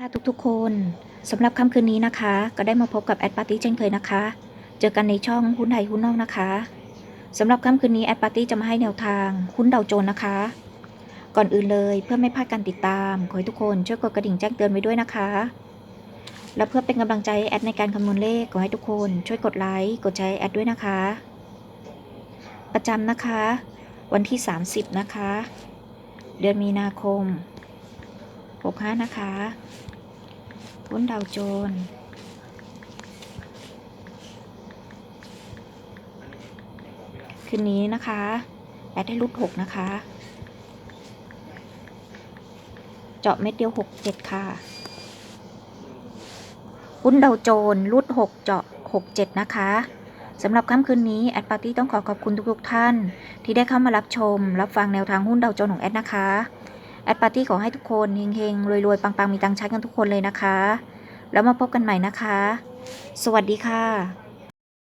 ค่ะทุกๆคนสำหรับค่ำคืนนี้นะคะ ก็ได้มาพบกับแอดปาร์ตี้เช่นเคยนะคะ เจอกันในช่องหุ้นไทยหุ้นนอกนะคะสำหรับค่ำคืนนี้แอดปาร์ตี้จะมาให้แนวทางหุ้นดาวโจนส์นะคะ ก่อนอื่นเลยเพื่อไม่พลาดการติดตาม ขอให้ทุกคนช่วยกดกระดิ่งแจ้งเตือนไว้ด้วยนะคะ และเพื่อเป็นกำลังใจแอดในการคำนวณเลขขอให้ทุกคนช่วยกดไลค์กดแชร์แอดด้วยนะคะ ประจำนะคะ วันที่ 30 นะคะ เดือนมีนาคม 65นะคะหุ้นดาวโจนส์คืนนี้นะคะแอดให้รุดหกนะคะ เจาะเม็ดเดียวหกเจ็ดค่ะหุ้นดาวโจนส์รุดหกเจาะหกเจ็ดนะคะสำหรับค่ำคืนนี้ แอดปาร์ตี้ต้องขอขอบคุณทุกๆท่าน ที่ได้เข้ามารับชม รับฟังแนวทางหุ้นดาวโจนส์ของแอดนะคะ แอดปาร์ตี้ขอให้ทุกคนเฮงๆรวยๆ ปังๆ มีตังใช้กันทุกคนเลยนะคะ แล้วมาพบกันใหม่นะคะ สวัสดีค่ะ